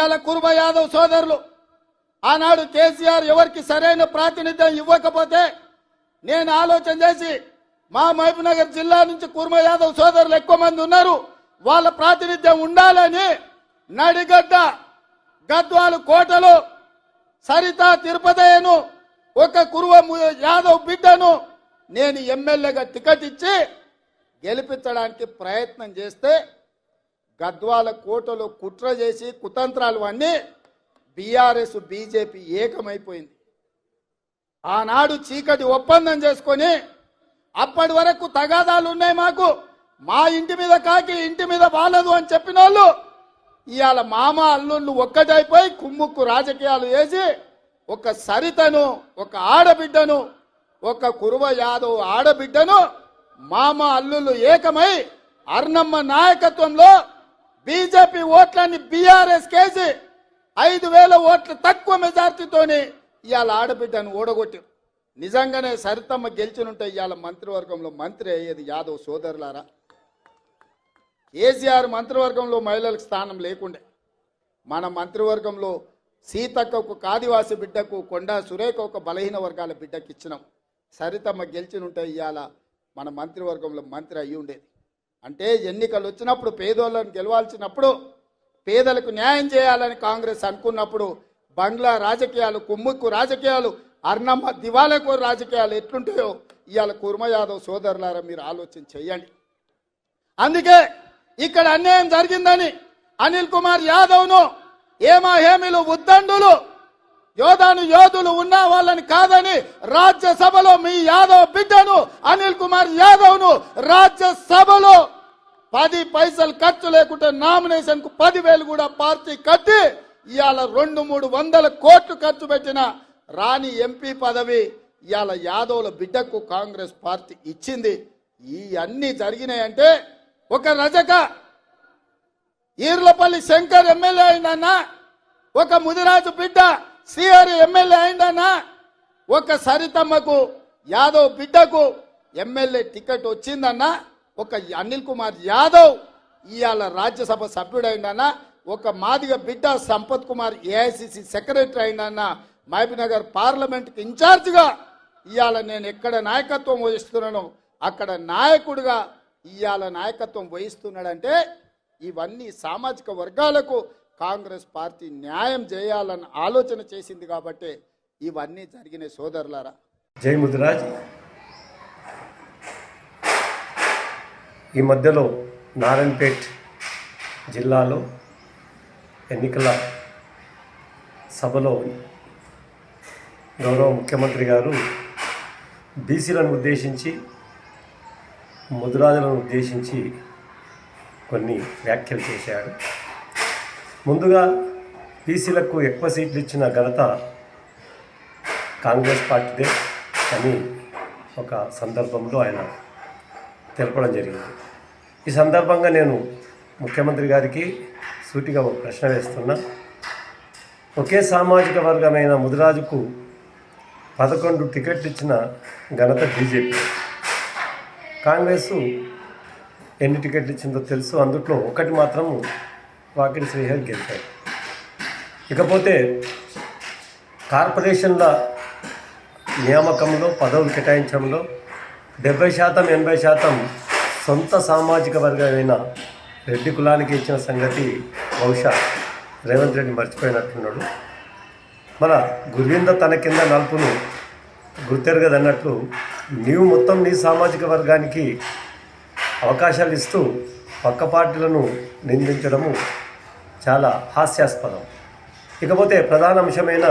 ఇవాళ కుర్మ యాదవ్ సోదరులు. ఆనాడు కేసీఆర్ ఎవరికి సరైన ప్రాతినిధ్యం ఇవ్వకపోతే నేను ఆలోచన చేసి మా మహబూబ్నగర్ జిల్లా నుంచి కుర్మ యాదవ్ సోదరులు ఎక్కువ మంది ఉన్నారు. వాళ్ళ ప్రాతినిధ్యం ఉండాలని నడిగడ్డ గద్వాలు కోటలు సరిత తిరుపతయ్యను ఒక కురువ యాదవ్ బిడ్డను నేను ఎమ్మెల్యేగా టికెట్ ఇచ్చి గెలిపించడానికి ప్రయత్నం చేస్తే గద్వాల కోటలో కుట్ర చేసి కుతంత్రాలు అన్నీ బీఆర్ఎస్ బీజేపీ ఏకమైపోయింది. ఆనాడు చీకటి ఒప్పందం చేసుకొని అప్పటి వరకు తగాదాలు ఉన్నాయి మాకు. మా ఇంటి మీద కాకి ఇంటి మీద బాలదు అని చెప్పిన వాళ్ళు ఇవాళ మామ అల్లుళ్ళు ఒక్కటైపోయి కుమ్ముక్కు రాజకీయాలు వేసి ఒక సరితను ఒక ఆడబిడ్డను ఒక కురువ యాదవ్ ఆడబిడ్డను మామ అల్లుళ్ళు ఏకమై అర్ణమ్మ నాయకత్వంలో బీజేపీ ఓట్లని బీఆర్ఎస్ కేసి ఐదు వేల ఓట్లు తక్కువ మెజార్టీతోని ఇవాళ ఆడబిడ్డను ఓడగొట్టారు. నిజంగానే సరితమ్మ గెలిచినుంటే ఇవాళ మంత్రివర్గంలో మంత్రి అయ్యేది యాదవ్ సోదరులారా. కేసీఆర్ మంత్రివర్గంలో మహిళలకు స్థానం లేకుండే. మన మంత్రివర్గంలో సీతక్క ఒక బిడ్డకు కొండా సురేఖ ఒక బలహీన వర్గాల బిడ్డకి ఇచ్చినాం సరితమ్మ గెలిచినుంటే ఇవాళ మన మంత్రివర్గంలో మంత్రి అయ్యి ఉండేది అంటే ఎన్నికలు వచ్చినప్పుడు పేదోళ్ళని గెలవాల్సినప్పుడు పేదలకు న్యాయం చేయాలని కాంగ్రెస్ అనుకున్నప్పుడు బంగ్లా రాజకీయాలు కుమ్ముక్కు రాజకీయాలు అర్ణమ్మ దివాలకు రాజకీయాలు ఎట్లుంటాయో ఇవాళ కుర్మ యాదవ్ సోదరులారా మీరు ఆలోచన చేయండి. అందుకే ఇక్కడ అన్యాయం జరిగిందని అనిల్ కుమార్ యాదవ్ను ఏమా హేమిలు ఉద్దండులు యోధాని యోధులు ఉన్న వాళ్ళని కాదని రాజ్యసభలో మీ యాదవ్ బిడ్డను అనిల్ కుమార్ యాదవ్ను రాజ్యసభలో పది పైసలు ఖర్చు లేకుంటే నామినేషన్కు పదివేలు కూడా పార్టీ కట్టి ఇవాళ రెండు మూడు వందల కోట్లు ఖర్చు పెట్టిన రాణి ఎంపీ పదవి ఇవాళ యాదవ్ల బిడ్డకు కాంగ్రెస్ పార్టీ ఇచ్చింది. ఈ అన్ని జరిగినాయంటే ఒక రజక ఈర్లపల్లి శంకర్ ఎమ్మెల్యే అయిందన్న ఒక ముదిరాజు బిడ్డ సీఆర్ ఎమ్మెల్యే అయిందన్నా. ఒక సరితమ్మకు యాదవ్ బిడ్డకు ఎమ్మెల్యే టికెట్ వచ్చిందన్నా. ఒక అనిల్ కుమార్ యాదవ్ ఇవాళ రాజ్యసభ సభ్యుడైందన్నా. ఒక మాదిగ బిడ్డ సంపత్ కుమార్ ఏఐసిసి సెక్రటరీ అయిందన్నా. మహబీనగర్ పార్లమెంట్కి ఇన్ఛార్జ్గా ఇవాళ నేను ఎక్కడ నాయకత్వం వహిస్తున్నానో అక్కడ నాయకుడిగా ఇవాళ నాయకత్వం వహిస్తున్నాడంటే ఇవన్నీ సామాజిక వర్గాలకు కాంగ్రెస్ పార్టీ న్యాయం చేయాలని ఆలోచన చేసింది కాబట్టి ఇవన్నీ జరిగిన సోదరులారా. జై ముదిరాజ్. ఈ మధ్యలో నారాయణపేట్ జిల్లాలో ఎన్నికల సభలో గౌరవ ముఖ్యమంత్రి గారు బీసీలను ఉద్దేశించి ముదురాజులను ఉద్దేశించి కొన్ని వ్యాఖ్యలు చేశాడు. ముందుగా బీసీలకు ఎక్కువ సీట్లు ఇచ్చిన ఘనత కాంగ్రెస్ పార్టీదే అని ఒక సందర్భంలో ఆయన తెలపడం జరిగింది. ఈ సందర్భంగా నేను ముఖ్యమంత్రి గారికి సూటిగా ఒక ప్రశ్న వేస్తున్నా. ఒకే సామాజిక వర్గమైన ముదిరాజుకు పదకొండు టికెట్లు ఇచ్చిన ఘనత బీజేపీ. కాంగ్రెస్ ఎన్ని టికెట్లు ఇచ్చిందో తెలుసు. అందుట్లో ఒకటి మాత్రం వాకిడి శ్రీహరికి గెలిచారు ఇకపోతే కార్పొరేషన్ల నియామకంలో పదవులు కేటాయించడంలో డెబ్బై శాతం ఎనభై శాతం సొంత సామాజిక వర్గమైన రెడ్డి కులానికి ఇచ్చిన సంగతి బహుశా రేవంత్ రెడ్డి మర్చిపోయినట్టున్నాడు. మన గురివింద తన కింద నలుపును గుర్తెరగదన్నట్లు నీవు మొత్తం నీ సామాజిక వర్గానికి అవకాశాలు ఇస్తూ పక్క పార్టీలను నిందించడము చాలా హాస్యాస్పదం. ఇకపోతే ప్రధాన అంశమైన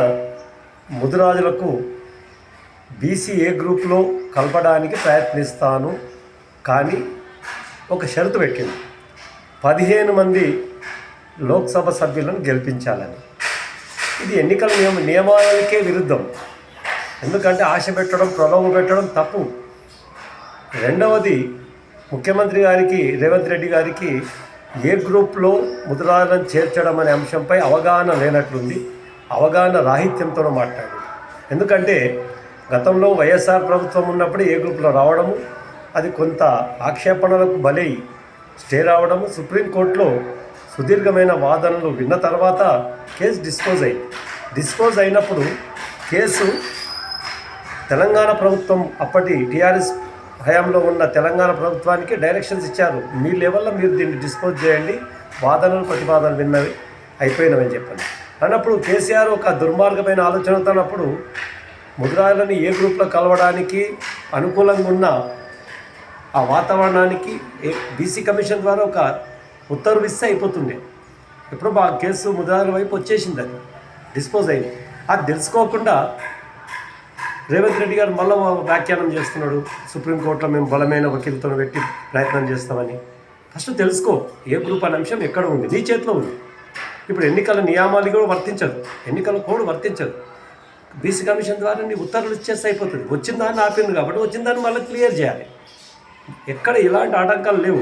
ముదిరాజులకు బీసీ ఏ గ్రూప్లో కలపడానికి ప్రయత్నిస్తాను. కానీ ఒక షరతు పెట్టింది. పదిహేను మంది లోక్సభ సభ్యులను గెలిపించాలని. ఇది ఎన్నికల నియమ నియమాలకే విరుద్ధం. ఎందుకంటే ఆశ పెట్టడం ప్రలోభ పెట్టడం తప్పు. రెండవది ముఖ్యమంత్రి గారికి రేవంత్ రెడ్డి గారికి ఏ గ్రూప్లో ముద్రాలను చేర్చడం అనే అంశంపై అవగాహన లేనట్లుంది. అవగాహన రాహిత్యంతో మాట్లాడు ఎందుకంటే గతంలో వైఎస్ఆర్ ప్రభుత్వం ఉన్నప్పుడు ఏ గ్రూప్లో రావడము అది కొంత ఆక్షేపణలకు బలై స్టే రావడము సుప్రీంకోర్టులో సుదీర్ఘమైన వాదనలు విన్న తర్వాత కేసు డిస్పోజ్ అయింది. డిస్పోజ్ అయినప్పుడు కేసు తెలంగాణ ప్రభుత్వం అప్పటి టీఆర్ఎస్ హయాంలో ఉన్న తెలంగాణ ప్రభుత్వానికి డైరెక్షన్స్ ఇచ్చారు. మీ లెవెల్లో మీరు దీన్ని డిస్పోజ్ చేయండి. వాదనలు ప్రతిపాదనలు విన్నవి అయిపోయినవని చెప్పండి. అన్నప్పుడు కేసీఆర్ ఒక దుర్మార్గమైన ఆలోచనతో అన్నప్పుడు ముద్రాలని ఏ గ్రూప్లో కలవడానికి అనుకూలంగా ఉన్న ఆ వాతావరణానికి బీసీ కమిషన్ ద్వారా ఒక ఉత్తర్వు ఇస్తే అయిపోతుండే. ఎప్పుడు మా కేసు ముద్రాల వైపు వచ్చేసింది అది. డిస్పోజ్ అయింది. అది తెలుసుకోకుండా రేవంత్ రెడ్డి గారు మళ్ళీ వ్యాఖ్యానం చేస్తున్నాడు. సుప్రీంకోర్టులో మేము బలమైన వకీలతో పెట్టి ప్రయత్నం చేస్తామని. ఫస్ట్ తెలుసుకో ఏ గ్రూప్ అనే అంశం ఎక్కడ ఉంది? నీ చేతిలో ఉంది. ఇప్పుడు ఎన్నికల నియామాలు కూడా వర్తించదు. ఎన్నికల కోడ్ వర్తించదు. బీసీ కమిషన్ ద్వారా నీ ఉత్తర్వులు ఇచ్చేస్తే అయిపోతుంది. వచ్చిందాన్ని ఆపింది కాబట్టి వచ్చిందాన్ని మళ్ళీ క్లియర్ చేయాలి. ఎక్కడ ఇలాంటి ఆటంకాలు లేవు.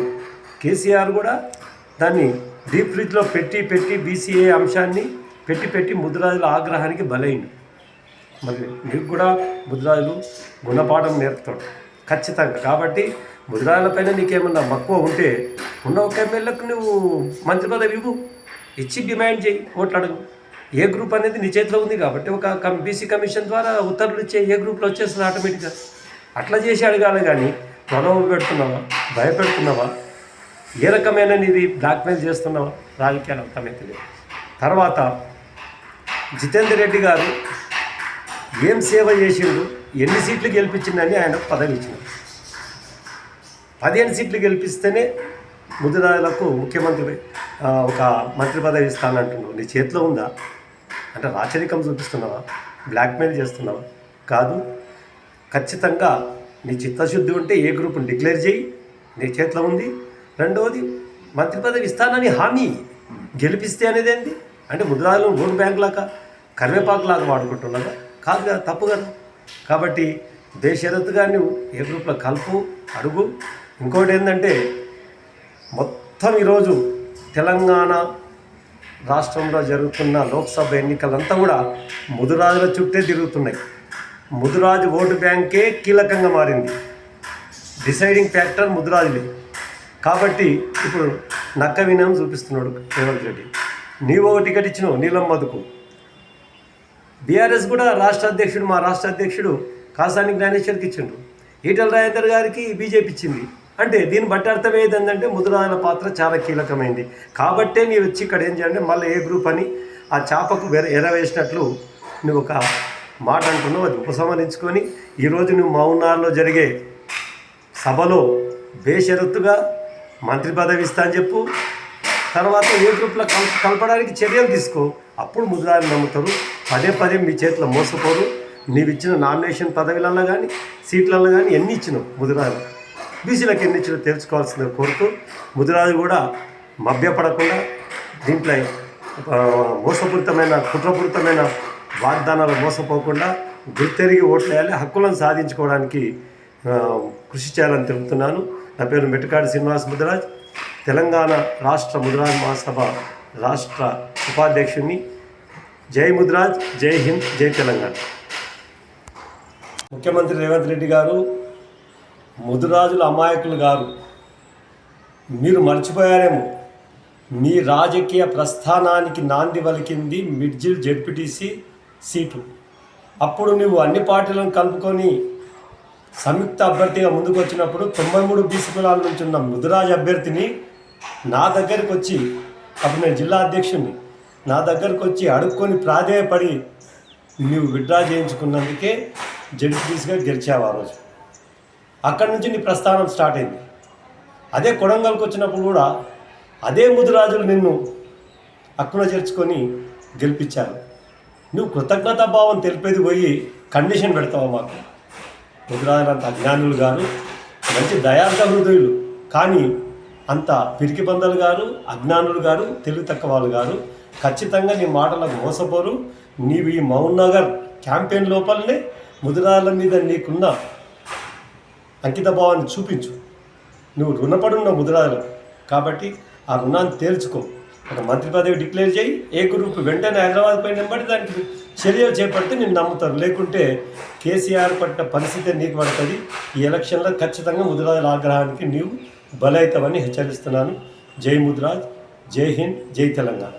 కేసీఆర్ కూడా దాన్ని డీప్ ఫ్రిడ్జ్లో పెట్టి పెట్టి బీసీఏ అంశాన్ని పెట్టి పెట్టి ముద్రాజుల ఆగ్రహానికి బలైంది మరి మీకు కూడా ముద్రాజులు గుణపాఠం నేర్పుతాడు ఖచ్చితంగా. కాబట్టి ముద్రాజులపైన నీకేమన్నా మక్కువ ఉంటే ఉన్న ఒక ఎమ్మెల్యేకు నువ్వు మంత్రి పదవి ఇవ్వు. ఇచ్చి డిమాండ్ చేయి ఓట్లాడు ఏ గ్రూప్ అనేది నీ చేతిలో ఉంది కాబట్టి ఒక కం బీసీ కమిషన్ ద్వారా ఉత్తర్వులు ఇచ్చే ఏ గ్రూప్లో వచ్చేస్తుంది ఆటోమేటిక్గా. అట్లా చేసి అడగాలి కానీ ప్రలోభ పెడుతున్నావా? భయపెడుతున్నావా? ఏ రకమైన నీది బ్లాక్మెయిల్ చేస్తున్నావా? రాజకీయాలు అర్థమైతే తర్వాత జితేందర్ రెడ్డి గారు ఏం సేవ చేసిండు? ఎన్ని సీట్లు గెలిపించిందని ఆయన పదవి ఇచ్చింది పదిహేను సీట్లు గెలిపిస్తేనే ముదిరాజులకు ముఖ్యమంత్రి ఒక మంత్రి పదవి ఇస్తానంటున్నావు. నీ చేతిలో ఉందా? అంటే రాచరికం చూపిస్తున్నావా? బ్లాక్మెయిల్ చేస్తున్నావా? కాదు. ఖచ్చితంగా నీ చిత్తశుద్ధి ఉంటే ఏ గ్రూప్ని డిక్లేర్ చేయి. నీ చేతిలో ఉంది. రెండవది మంత్రి పదవి ఇస్తానని హామీ. గెలిపిస్తే అనేది ఏంది? అంటే ముద్రాలను ఓటు బ్యాంక్ లాగా కరివేపాకు లాగా కాదు కదా తప్పు కదా. కాబట్టి బేషరతుగా నువ్వు ఏ గ్రూప్లో కలుపు అడుగు. ఇంకోటి ఏంటంటే మొత్తం ఈరోజు తెలంగాణ రాష్ట్రంలో జరుగుతున్న లోక్సభ ఎన్నికలంతా కూడా ముదురాజుల చుట్టే తిరుగుతున్నాయి. ముదురాజు ఓటు బ్యాంకే కీలకంగా మారింది. డిసైడింగ్ ఫ్యాక్టర్ ముదురాజులే. కాబట్టి ఇప్పుడు నక్క వినయం చూపిస్తున్నాడు రేవంత్ రెడ్డి. నీవు టికెట్ ఇచ్చినావు నీలం మధుకు బీఆర్ఎస్ కూడా రాష్ట్ర అధ్యక్షుడు మా రాష్ట్ర అధ్యక్షుడు కాసాని జ్ఞానేశ్వర్కి ఇచ్చిండు ఈటల రాజేందర్ గారికి బీజేపీ ఇచ్చింది. అంటే దీన్ని బట్టి అర్థం ఏంటంటే ముదురాజుల పాత్ర చాలా కీలకమైంది. కాబట్టే నీవు వచ్చి ఇక్కడ ఏం చేయాలంటే మళ్ళీ ఏ గ్రూప్ అని ఆ చేపకు వెర ఎరవేసినట్లు నువ్వు ఒక మాట అంటున్నావు అది ఉపసంహరించుకొని ఈరోజు నువ్వు మౌనాల్లో జరిగే సభలో బేషరత్తుగా మంత్రి పదవి ఇస్తా అని చెప్పు. తర్వాత ఏ గ్రూప్లో కల్ కలపడానికి చర్యలు తీసుకో. అప్పుడు ముద్రాలు నమ్ముతారు. పదే పదే మీ చేతిలో మోసపోరు. నీవు ఇచ్చిన నామినేషన్ పదవులలో కానీ సీట్లలో కానీ ఎన్ని ఇచ్చినావు ముదిరాజు బీసీలకు ఎన్ని ఇచ్చినా తెలుసుకోవాల్సిందని కోరుతూ ముదిరాజు కూడా మభ్యపడకుండా దీంట్లో మోసపూరితమైన కుట్రపూరితమైన వాగ్దానాలు మోసపోకుండా గుర్తెరిగి ఓట్లు వేయాలి హక్కులను సాధించుకోవడానికి కృషి చేయాలని తెలుపుతున్నాను. నా పేరు మెట్టుకాడి శ్రీనివాస్ ముదిరాజ్. తెలంగాణ రాష్ట్ర ముదిరాజ్ మహాసభ రాష్ట్ర ఉపాధ్యక్షుడిని జై ముద్రాజ్ జై హింద్ జై తెలంగాణ. ముఖ్యమంత్రి రేవంత్ రెడ్డి గారు ముదురాజుల అమాయకులు గారు మీరు మర్చిపోయారేమో. మీ రాజకీయ ప్రస్థానానికి నాంది వలికింది మిడ్జిల్ జెడ్పీటీసీ సీటు. అప్పుడు నువ్వు అన్ని పార్టీలను కలుపుకొని సంయుక్త అభ్యర్థిగా ముందుకు వచ్చినప్పుడు తొంభై మూడు బీసీ కులాల నుంచి ఉన్న ముదురాజ్ అభ్యర్థిని నా దగ్గరికి వచ్చి అప్పుడు నేను జిల్లా అధ్యక్షుడిని నా దగ్గరకు వచ్చి అడుక్కొని ప్రాధేయపడి నువ్వు విడ్డ్రా చేయించుకున్నందుకే జడ్పీటీసీగా గెలిచావు ఆ రోజు. అక్కడి నుంచి నీ ప్రస్థానం స్టార్ట్ అయింది. అదే కొడంగల్కి వచ్చినప్పుడు కూడా అదే ముదిరాజులు నిన్ను అక్కడ చేర్చుకొని గెలిపించారు. నువ్వు కృతజ్ఞతా భావం తెలిపేది పోయి కండిషన్ పెడతావు మాకు? ముదిరాజులంత అజ్ఞానులు గారు మంచి దయార్థ హృదయులు. కానీ అంత పిరికి బందలు గారు అజ్ఞానులు గారు తెలుగు తక్కువ వాళ్ళు గారు ఖచ్చితంగా నీ మాటలకు మోసపోరు. నీవు ఈ మౌన్ నగర్ క్యాంపెయిన్ లోపలనే ముదిరాళ్ళ మీద నీకున్న అంకిత భావాన్ని చూపించు. నువ్వు రుణపడున్న ముదిరాజులు కాబట్టి ఆ రుణాన్ని తేల్చుకో. ఒక మంత్రి పదవి డిక్లేర్ చేయి. ఏ గ్రూప్ వెంటనే హైదరాబాద్ పైన బట్టి దానికి చర్యలు చేపడితే నేను నమ్ముతారు. లేకుంటే కేసీఆర్ పట్టిన పరిస్థితి నీకు పడుతుంది. ఈ ఎలక్షన్లో ఖచ్చితంగా ముదిరాజుల ఆగ్రహానికి నీవు బలైతమని హెచ్చరిస్తున్నాను. జై ముద్రాజ్ జై హింద్ జై తెలంగాణ.